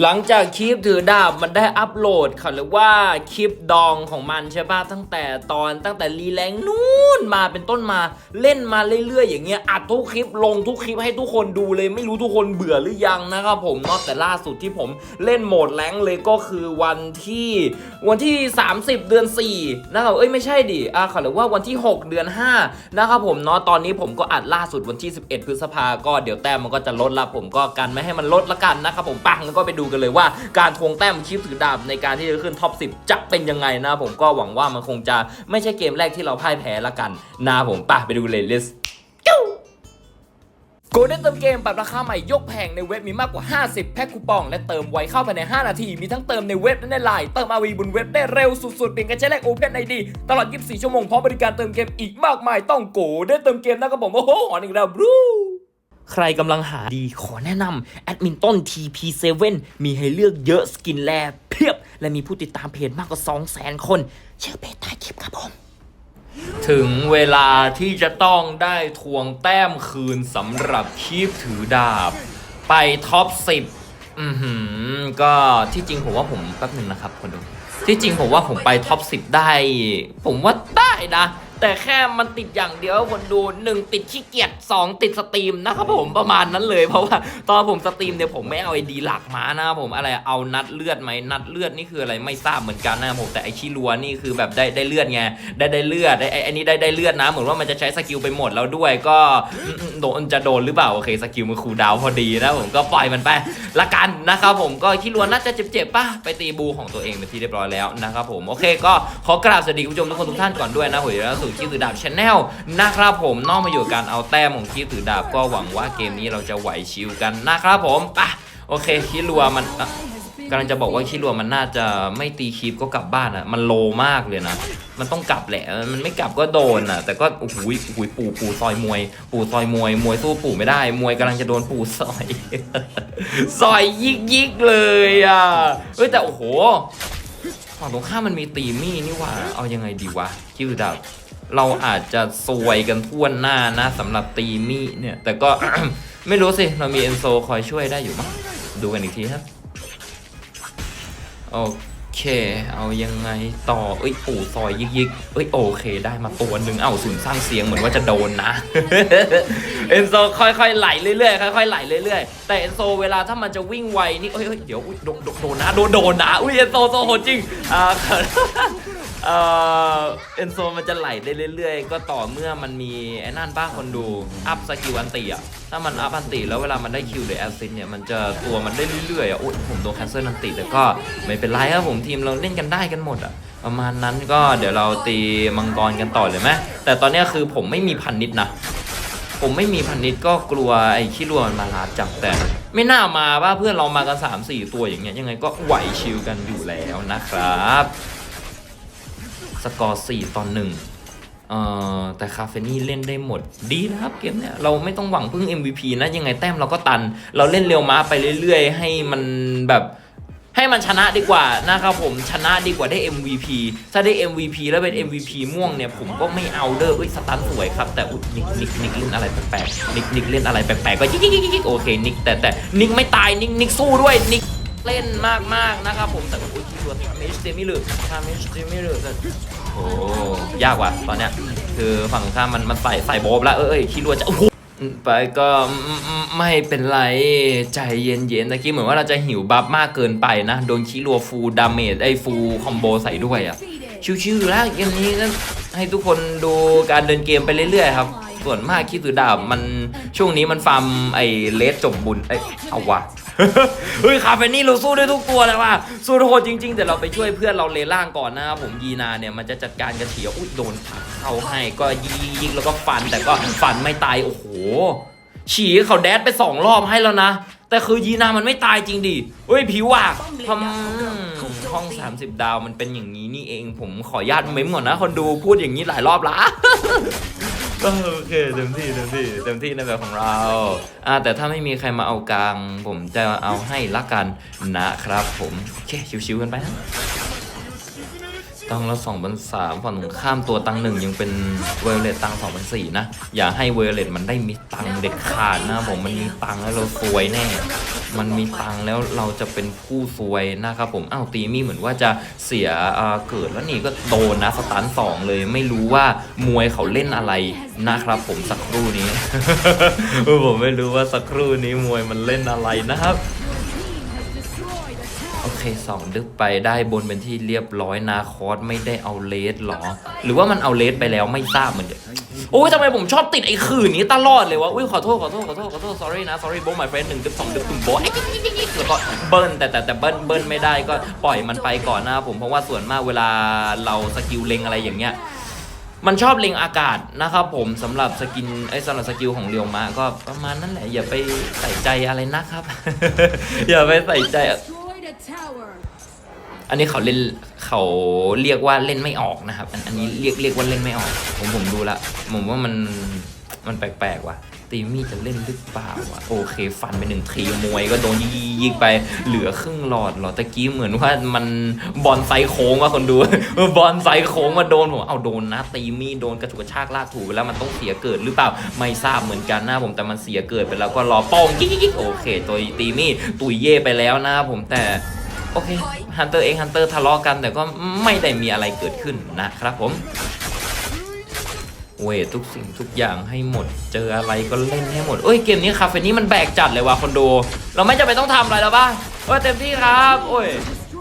หลังจากคลิปถือดาบมันได้อัปโหลดเขาเรียกว่าคลิปดองของมันใช่ป่ะตั้งแต่ตอนตั้งแต่รีแรงนู่นมาเป็นต้นมาเล่นมาเรื่อยๆ อย่างเงี้ยอัดทุกคลิปลงทุกคลิปให้ทุกคนดูเลยไม่รู้ทุกคนเบื่อหรือยังนะครับผมนอกแต่ล่าสุดที่ผมเล่นโหมดแรงเลยก็คือวันที่วันที่ 30 เดือน 4 นะครับเอ้ยไม่ใช่ดิอ่าเขาเรียกว่าวันที่ 6 เดือน 5 นะครับผมเนาะตอนนี้ผมก็อัดล่าสุดวันที่ 11 พฤษภาก็เดี๋ยวแต้มมันก็จะลดละผมก็กันไม่ให้มันลดละกันนะครับผมปังแล้วก็ไปดูกันเลยว่าการทวงแต้มคลิปถือดาบในการที่จะขึ้นท็อป 10 จะเป็นยังไงนะผมก็หวังว่ามันคงจะไม่ใช่เกมแรกที่เราพ่ายแพ้ละกันนะผมไป่ะไปดูเลย let's go โกลเด้นเติมเกมปรับราคาใหม่ยกแผงในเว็บมีมากกว่า 50 แพ็คคูปอง และเติมไวเข้าภายใน 5 นาที มีทั้งเติมในเว็บและในไลน์เติมอาวีบนเว็บได้เร็วสุดๆเพียงแค่ใช้เลข Open ID ตลอด 24 ชั่วโมงพร้อมบริการเติมเกมอีกมากมายต้องโกลเด้นเติมเกมนะครับผม โอ้โหหอนึงแล้วบรู ใครกำลังหาดีขอแนะนำแอดมินต้น TP7 มีให้เลือกเยอะสกินแลเพียบ และมีผู้ติดตามเพจมากกว่า 200,000 คนเชื่อเพจใต้คลิปครับผม ถึงเวลาที่จะต้องได้ทวงแต้มคืนสำหรับคีบถือดาบ ไปท็อป 10 อือหือ ก็ที่จริงผมว่าผมแป๊บหนึ่งนะครับคนดูที่จริงผมว่าผมไปท็อป 10 ได้ ผมว่าได้นะ แต่แค่มันติดอย่างเดียวคนดู1ติดขี้เกียจ2ติดสตรีมนะครับผมประมาณนั้นเลยเพราะว่าตอนผมสตรีมเนี่ยผมไม่เอาไอดีหลักมานะผมอะไรเอานัดเลือดไหมนัดเลือดนี่คืออะไรไม่ทราบเหมือนกันนะผมแต่ไอชิรัวนี่คือแบบได้ได้เลือดไงได้ได้เลือดไอไอไอนี่ได้ได้เลือดนะเหมือนว่ามันจะใช้สกิลไปหมดแล้วด้วยก็โดนจะโดนหรือเปล่าโอเคสกิลมันคูดาวพอดีนะผมก็ปล่อยมันไปละกันนะครับผมก็ชิรัวน่าจะเจ็บๆป่ะไปตีบูของตัวเองเป็นที่เรียบร้อยแล้วนะครับผมโอเคก็ขอกราบสวัสดีคุณผู้ชมทุกคนทุกท่านก่อนด้วยนะผมอยู่แล้วสู่คิวตือดาบชาแนลนะครับผมนอกมาอยู่การเอาแต้มของคิวตือดาบก็หวังว่าเกมนี้เราจะไหวชิวกันนะครับผมไปโอเคคิรัวมันกำลังจะบอกว่าคิรัวมันน่าจะไม่ตีคีปก็กลับบ้านอะ มันโลมากเลยนะมันต้องกลับแหละ มันไม่กลับก็โดนอะ แต่ก็โอ้โหโอ้โหปู่ปู่ซอยมวย ปู่ซอยมวย มวยสู้ปู่ไม่ได้ มวยกำลังจะโดนปู่ซอย ซอยยิกยิกเลยอะ เฮ้ยแต่โอ้โห ฝั่งตรงข้ามมันมีตีมี่นี่ว่า เอายังไงดีวะคิวดับ เราอาจจะซวยกันทั่วหน้านะสำหรับตีมี่เนี่ย แต่ก็ ไม่รู้สิ เรามีเอนโซคอยช่วยได้อยู่มั้งดูกันอีกทีครับ โอเค เอายังไงต่อ เอ้ยปู่ซอยยิกยิกเอ้ยโอเค ได้มาตัวหนึ่งเอ้าสูงสร้างเสียงเหมือนว่าจะโดนนะ เอนโซค่อยๆไหลเรื่อยๆค่อยๆไหลเรื่อยๆ แต่เอนโซเวลาถ้ามันจะวิ่งไวนี่เอ้ยเอ้ยเดี๋ยวอุ๊ยโดนโดนโดนนะโดนโดนนะอุ้ยเอนโซโซโหดจริงอ่า เออเอนโซมันจะไหลได้เรื่อยๆ ก็ต่อเมื่อมันมีไอ้นั่นบ้างคนดู อัพสกิลอันตีอะ ถ้ามันอัพอันตีแล้วเวลามันได้คิวหรือแอสซิสเนี่ย มันจะตัวมันได้เรื่อยๆอะโอ้ยผมโดนแคนเซิลอันตีแต่ก็ไม่เป็นไรครับผมทีมเราเล่นกันได้กันหมดอะ ประมาณนั้นก็เดี๋ยวเราตีมังกรกันต่อเลยไหมแต่ตอนนี้คือผมไม่มีพันนิดนะ ผมไม่มีพันนิดก็กลัวไอ้ขี้รัวมันมาลาดจับแต่ไม่น่ามาว่าเพื่อนเรามากัน3 4 ตัวอย่างเงี้ยยังไงก็ไหวชิลกันอยู่แล้วนะครับ สกอร์ 4 ต่อ1เอ่อแต่คาเฟนี่เล่นได้หมด ดีนะครับเกมเนี้ยเราไม่ต้องหวังพึ่ง MVP นะ ยังไงแต้มเราก็ตัน เราเล่นเร็วม้าไปเรื่อยๆ ให้มันแบบให้มันชนะดีกว่านะครับผมชนะดีกว่าได้ MVP ถ้าได้ MVP แล้วเป็น MVP ม่วงเนี่ย ผมก็ไม่เอาเด้อเอ้ยสตันสวยครับ แต่อุ๊ยนิกนิกนิกเล่นอะไรแปลกๆนิกนิกเล่นอะไรแปลกๆก็ยิกยิกยิกโอเคนิกแต่แต่นิกไม่ตายนิกนิกสู้ด้วยนิกเล่นมากๆนะครับผมแต่ โอ้ยที่ามิชเตมิลือทามิชเตมิลือโอ้ยากว่ะตอนเนี้ยคือฝั่งข้ามมันมันใส่ใส่โบบแล้วเอ้ยคิดว่าจะโอ้โหไปก็ไม่เป็นไรใจเย็นๆตะกี้เหมือนว่าเราจะหิวบัฟมากเกินไปนะ โดนคิรัวฟูลดาเมจไอ้ฟูลคอมโบใส่ด้วยอะ่ะชิวๆแล้วเกมนี้ก็ให้ทุกคนดูการเดินเกมไปเรื่อยๆครับส่วนมากคิดถือดาบมันช่วงนี้มันฟาร์มไอ้เลสจบบุญเอ้ยเอาวะ เฮ้ยคาเฟนี่เราสู้ได้ทุกตัวเลยว่ะสู้โหดจริง ๆ แต่เราไปช่วยเพื่อนเราเลล่างก่อนนะครับผมยีนาเนี่ยมันจะจัดการกระเฉียวอุ้ยโดนผักเข้าให้ก็ยิงยิงแล้วก็ฟันแต่ก็ฟันไม่ตายโอ้โหฉีเขาแดดไปสองรอบให้แล้วนะ แต่คือยีนามันไม่ตายจริงดิเฮ้ยผิวอะทำห้อง 30 ดาวมันเป็นอย่างนี้นี่เองผมขออนุญาตเม้มก่อนนะคนดูพูดอย่างนี้หลายรอบละ โอเคเต็มที่เต็มที่เต็มที่ในแบบของเราอ่าแต่ถ้าไม่มีใครมาเอากลาง ผมจะเอาให้ละกันนะครับผมโอเคชิวๆกันไปนะ ตังละสองพันสามฝั่งตรงข้ามตัวตังหนึ่งยังเป็นเวลเลตตังสองพันสี่นะ อย่าให้เวลเลตมันได้มีตังเด็ดขาดนะผมมันมีตังแล้วเราซวยแน่ มันมีตังแล้วเราจะเป็นผู้ซวยนะครับผมอ้าวตีมี่เหมือนว่าจะเสียเกิดแล้วนี่ก็โดนนะสตาร์ทสองเลยไม่รู้ว่ามวยเขาเล่นอะไรนะครับผมสักครู่นี้ ผมไม่รู้ว่าสักครู่นี้มวยมันเล่นอะไรนะครับ เคสองดึกไปได้บนเป็นที่เรียบร้อยนาคอสไม่ได้เอาเลสหรอ หรือว่ามันเอาเลสไปแล้วไม่ทราบเหมือนกันโอ้ยทำไมผมชอบติดไอ้ขื่นนี้ตลอดเลยวะอุ้ยขอโทษขอโทษขอโทษขอโทษ sorry นะ sorry โบ my friend หนึ่งดึกสองดึกตุ่มโบไอ้แล้วก็เบิ้ลแต่แต่แต่เบิ้ลเบิ้ลไม่ได้ก็ปล่อยมันไปก่อนหน้าผมเพราะว่าส่วนมากเวลาเราสกิลเลงอะไรอย่างเงี้ยมันชอบเล็งอากาศนะครับผมสำหรับสกินไอ้สำหรับสกิลของเรียวมะก็ประมาณนั้นแหละ อย่าไปใส่ใจอะไรนะครับ อย่าไปใส่ใจ อันนี้เขาเล่นเขาเรียกว่าเล่นไม่ออกนะครับ อันนนี้เรียกเรียกว่าเล่นไม่ออก ผมผมดูละผมว่ามันมันแปลกๆว่ะ ตีมี่จะเล่นหรือเปล่าวะโอเค ฟันไปหนึ่งทีมวยก็โดนยิกยิกไปเหลือครึ่งหลอดหรอตะกี้เหมือนว่ามันบอลไซโค้งว่าคนดูบอลไซโค้งมาโดนผมเอาโดนนะตีมี่โดนกระฉุกกระชากลากถูไปแล้วมันต้องเสียเกิดหรือเปล่าไม่ทราบเหมือนกันนะผมแต่มันเสียเกิดไปแล้วก็รอป้องกิ๊กกิ๊กกิ๊กโอเค ตัวตีมี่ตุยเย่ไปแล้วนะผมแต่โอเคฮันเตอร์เองฮันเตอร์ทะเลาะกันแต่ก็ไม่ได้มีอะไรเกิดขึ้นนะครับผม เวททุกสิ่งทุกอย่างให้หมด เจออะไรก็เล่นให้หมดเอ้ยเกมนี้คาเฟนี้มันแบกจัดเลยว่ะคนดูเราไม่จำเป็นต้องทำอะไรแล้วป่ะเออเต็มที่ครับ โอ้ย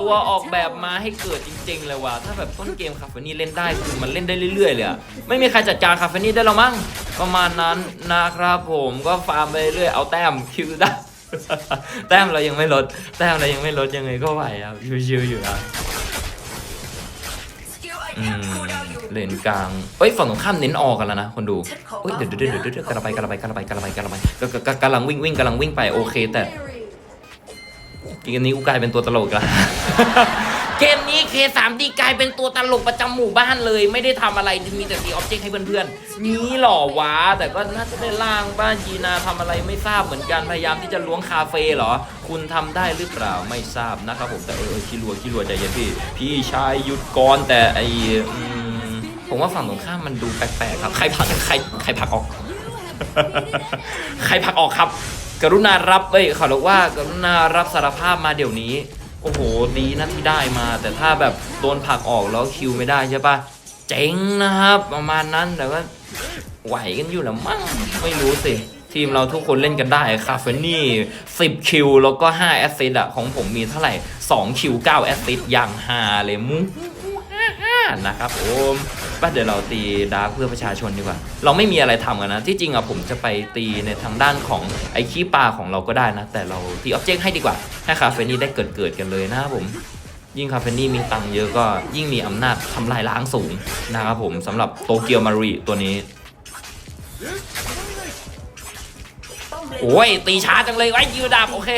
ตัวออกแบบมาให้เกิดจริง ๆ เลยว่ะถ้าแบบต้นเกมคาเฟนี่เล่นได้คือมันเล่นได้เรื่อยๆเลยอะไม่มีใครจัดการคาเฟนี่ได้หรอมั้งประมาณนั้นนะครับผมก็ฟาร์มไปเรื่อยเอาแต้มคิวได้แต้มเรายังไม่ลด แต้มเรายังไม่ลดยังไงก็ไหวครับชิวๆอยู่ครับ อืมเลนกลางเอ้ยฝั่งตรงข้ามเน้นออกกันแล้วนะคนดูเอ้ยเดี๋ยวเดี๋ยวเดี๋ยวเดี๋ยวกระไปกระไปกระไปกระไปกระไปกกกำลังวิ่งวิ่งกำลังวิ่งไปโอเคแต่อีกนี้กูกลายเป็นตัวตลกแล้ว เกมนี้ K3D กลายเป็นตัวตลกประจำหมู่บ้านเลย ไม่ได้ทำอะไรมีแต่ตีออบเจกต์ให้เพื่อนๆมีหล่อวะแต่ก็น่าจะได้ล่างบ้านจีนาทำอะไรไม่ทราบเหมือนกันพยายามที่จะล้วงคาเฟ่เหรอ คุณทำได้หรือเปล่าไม่ทราบนะครับผมแต่เออเออขี้รัวขี้รัวใจเย็นพี่ พี่ชายหยุดก่อนแต่ไอผมว่าฝั่งตรงข้ามมันดูแปลกๆครับใครพักใครใครพักออก ใครผักออกครับ กรุณารับเอ้ยเขาบอกว่ากรุณารับสารภาพมาเดี๋ยวนี้ โอ้โหดีนะที่ได้มา แต่ถ้าแบบโดนผักออกแล้วคิวไม่ได้ใช่ปะเจ๋งนะครับ ประมาณนั้นแต่ว่าไหวกันอยู่หรือมั้งไม่รู้สิ ทีมเราทุกคนเล่นกันได้คาเฟนี่10 คิว แล้วก็ 5 แอสซิสอะของผมมีเท่าไหร่ 2 คิว 9 แอสซิสอย่างฮาเลยมุ้ง นะครับผมป้าเดี๋ยวเราตีดาร์กเพื่อประชาชนดีกว่า เราไม่มีอะไรทำกันนะ ที่จริงอะผมจะไปตีในทางด้านของไอ้ขี้ปลาของเราก็ได้นะ แต่เราตีออบเจกต์ให้ดีกว่า ให้คาเฟนี่ได้เกิดเกิดกันเลยนะครับผมยิ่งคาเฟนี่มีตังค์เยอะก็ยิ่งมีอำนาจทำลายล้างสูงนะครับผมสำหรับโตเกียวมารีตัวนี้โอ้ยตีช้าจังเลยไว้ยิวดาบโอเค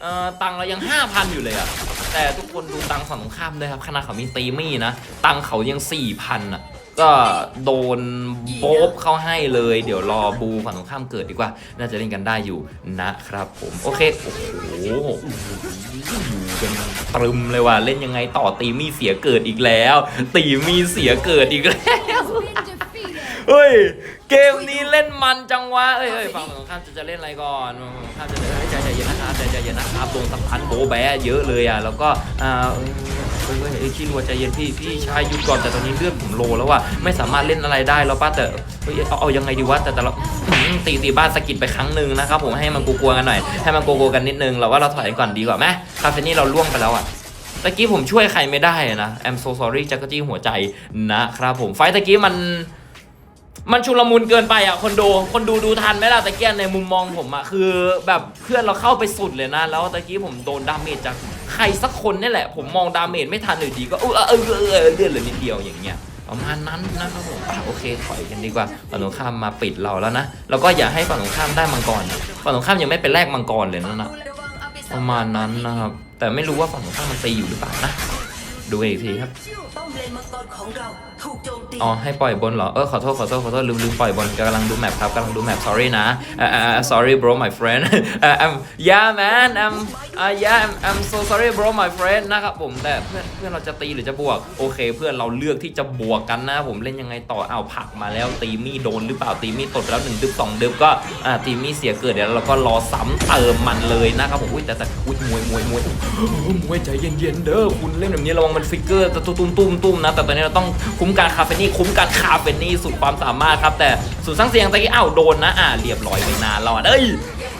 เอ่อตังเรายัง 5,000 อยู่เลยอะ แต่ทุกคนดูตังฝั่งตรงข้ามด้วยครับขนาดเขามีตีมี่นะ ตังเขายัง4,000อะก็โดนโบ๊บเข้าให้เลย เดี๋ยวรอบูฝั่งตรงข้ามเกิดดีกว่า น่าจะเล่นกันได้อยู่นะครับผม โอเค โอ้โหอยู่กันตรึมเลยว่ะเล่นยังไงต่อตีมี่เสียเกิดอีกแล้ว ตีมี่เสียเกิดอีกแล้ว เฮ้ย เกมนี้เล่นมันจังวะเอ้ยเอ้ยฝั่งตรงข้ามจะจะเล่นอะไรก่อนฝั่งตรงข้ามจะเอ้ยใจใจเย็นนะครับใจใจเย็นนะครับโดนสะพานโบะแบะเยอะเลยอะ แล้วก็อ่าเอ้ยเอ้ยเอ้ยเอ้ยขี้รัวใจเย็นพี่พี่ชายหยุดก่อนแต่ตอนนี้เลือดผมโลแล้วว่ะไม่สามารถเล่นอะไรได้แล้วป้าแต่เฮ้ยเอาเอายังไงดีวะแต่แต่เราอืมตีตีบ้านสะกิดไปครั้งหนึ่งนะครับผมให้มันกลัวๆกันหน่อยให้มันกลัวๆกันนิดนึงเราว่าเราถอยก่อนดีกว่าไหมคาเฟนี่เราล่วงไปแล้วอะ ตะกี้ผมช่วยใครไม่ได้นะ I'm so sorry จักรจี้หัวใจนะครับผม ไฟต์ตะกี้มัน มันชุลมุนเกินไปอะคนดูคนดูดูทันไหมล่ะตะเกียในมุมมองผมอะคือแบบเพื่อนเราเข้าไปสุดเลยนะ แล้วตะกี้ผมโดนดาเมจจากใครสักคนนี่แหละ ผมมองดาเมจไม่ทันเลยดีก็เออเออเออเลื่อนเหลือนิดเดียวอย่างเงี้ยประมาณนั้นนะครับผมโอเคถอยกันดีกว่าฝั่งตรงข้ามมาปิดเราแล้วนะแล้วก็อย่าให้ฝั่งตรงข้ามได้มังกรฝั่งตรงข้ามยังไม่เป็นแรกมังกรเลยนะนะประมาณนั้นนะครับแต่ไม่รู้ว่าฝั่งตรงข้ามมันตีอยู่หรือเปล่านะ ดูอีกทีครับป้อมเลนมังกรของเราถูกโจมตีอ๋อให้ปล่อยบนเหรอ เออขอโทษขอโทษขอโทษลืมลืมปล่อยบนกำลังดูแมปครับกำลังดูแมป sorry นะ uh, uh, sorry bro my friend uh, I'm yeah man I'm อ่า yeah I'm, I'm so sorry bro my friend นะครับผมแต่เพื่อนเพื่อนเราจะตีหรือจะบวก โอเค เพื่อนเราเลือกที่จะบวกกันนะผมเล่นยังไงต่ออ้าวผักมาแล้วตีมี่โดนหรือเปล่าตีมี่ตดไปแล้วหนึ่งดึบสองดึบก็อ่าตีมี่เสียเกิดเดี๋ยวเราก็รอซ้ำเติมมันเลยนะครับผมอุ้ยแต่แต่อุ้ยมวยมวยมวยมวยใจเย็นๆเด้อคุณเล่นแบบนี้ระวังมันฟิกเกอร์ตุ้มตุ้มตุ้มตุ้มนะแต่ตอนนี้เราต้องคุ้มการคาเฟนี่คุ้มการคาเฟนี่สุดความสามารถครับแต่สุดสร้างเสียงตะกี้อ้าวโดนนะอ่าเรียบร้อยไปนานแล้วอะเอ้ย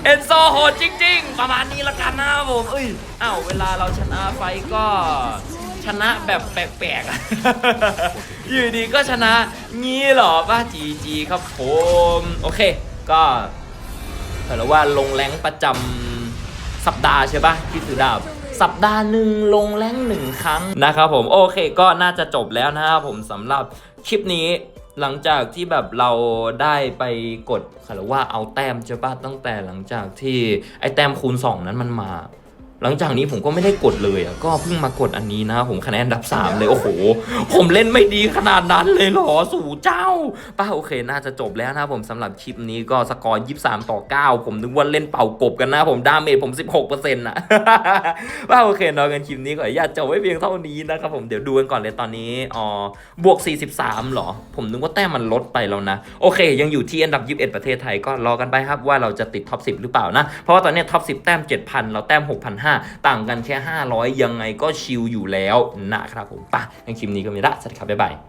เอนโซโหดจริง ๆ ประมาณนี้ละกันนะผมเอ้ยอ้าวเวลาเราชนะไฟก็ชนะแบบแปลกๆอะ อยู่ดีก็ชนะงี้เหรอป้าจีจีครับผมโอเค ก็ถือว่าลงแรงประจำสัปดาห์ใช่ปะพี่สือดาบ สัปดาห์หนึ่งลงแรงหนึ่งครั้งนะครับผมโอเคก็น่าจะจบแล้วนะครับผมสำหรับคลิปนี้ หลังจากที่แบบเราได้ไปกดหรือว่าเอาแต้มใช่ปะตั้งแต่หลังจากที่ไอ้แต้มคูณ 2 นั้นมันมา หลังจากนี้ผมก็ไม่ได้กดเลยอะก็เพิ่งมากดอันนี้นะ ผมคะแนนอันดับ3เลยโอ้โห ผมเล่นไม่ดีขนาดนั้นเลยเหรอสู่เจ้า ป้าโอเคน่าจะจบแล้วนะผมสำหรับคลิปนี้ก็สกอร์23ต่อ9ผมนึกว่าเล่นเป่ากบกันนะ ผมดาเมจผม16%นต์นะป้าโอเคนอะกันคลิปนี้ก็อย่าตจบไว้เพียงเท่านี้นะครับผมเดี๋ยวดูกันก่อนเลยตอนนี้อ๋อบวก43เหรอ ผมนึกว่าแต้มมันลดไปแล้วนะ โอเค ยังอยู่ที่อันดับ21ประเทศไทยก็รอกันไปครับว่าเราจะติดท็อป10หรือเปล่านะเพราะว่าตอนนี้ท็อป10แต้ม7,000เราแต้ม5 ต่างกันแค่ 500 ยังไงก็ชิลอยู่แล้วนะครับผมป่ะในคลิปนี้ก็มีละสวัสดีครับบ๊ายบาย